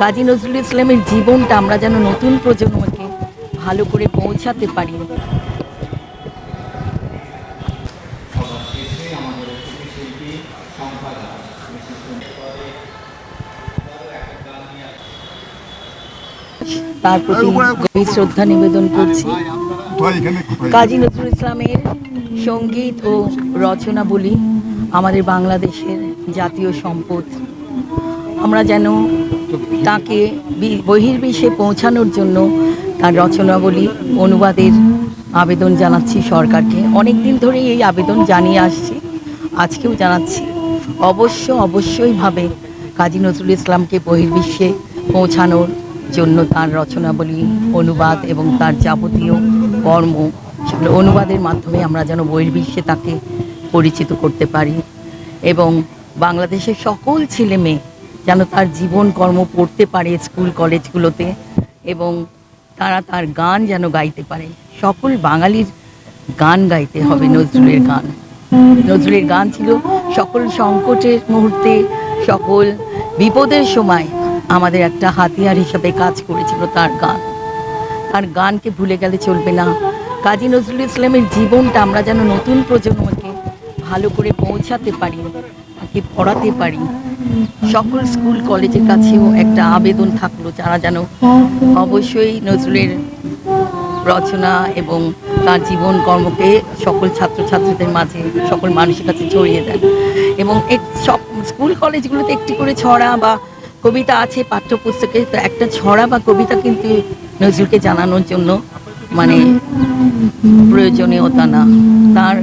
কাজী নজরুল ইসলামের জীবনটা আমরা যেন নতুন প্রজন্মকে ভালো করে পৌঁছাতে পারি। তার প্রতি শ্রদ্ধা নিবেদন করছি। কাজী নজরুল ইসলামের সংগীত ও রচনাবলী আমাদের বাংলাদেশের জাতীয় সম্পদ। আমরা যেন তাকে বহির্বিশ্বে পৌঁছানোর জন্য তার রচনাবলী, অনুবাদের আবেদন জানাচ্ছি সরকারকে। অনেক দিন ধরেই এই আবেদন জানিয়ে আসছি, আজকেও জানাচ্ছি। অবশ্য অবশ্যইভাবে কাজী নজরুল ইসলামকে বহির্বিশ্বে পৌঁছানোর জন্য তার রচনাবলী, অনুবাদ এবং তার যাবতীয় কর্ম অনুবাদের মাধ্যমে আমরা যেন বহির্বিশ্বে তাকে পরিচিত করতে পারি। এবং বাংলাদেশের সকল ছেলে মেয়ে যেন তার জীবন কর্ম পড়তে পারে স্কুল কলেজগুলোতে এবং তারা তার গান যেন গাইতে পারে। সকল বাঙালির গান গাইতে হবে নজরুলের গান। নজরুলের গান ছিল সকল সংকটের মুহূর্তে, সকল বিপদের সময় আমাদের একটা হাতিয়ার হিসাবে কাজ করেছিল তার গান। তার গানকে ভুলে গেলে চলবে না। কাজী নজরুল ইসলামের জীবনটা আমরা যেন নতুন প্রজন্মকে ভালো করে পৌঁছাতে পারি, তাকে পড়াতে পারি সকল স্কুল, কলেজের কাছেও একটা আবেদন থাকল, যারা যেন অবশ্যই নজরুলের রচনা এবং তার জীবন কর্মকে সকল ছাত্রছাত্রীদের মাঝে, সকল মানুষের কাছে ছড়িয়ে দেন। এবং সব স্কুল, কলেজগুলোতে একটি করে ছড়া বা কবিতা আছে, পাঠ্যপুস্তকে, তো একটা ছড়া বা কবিতা কিন্তু নজরুলকে জানানোর জন্য মানে প্রয়োজনীয়তা না। তার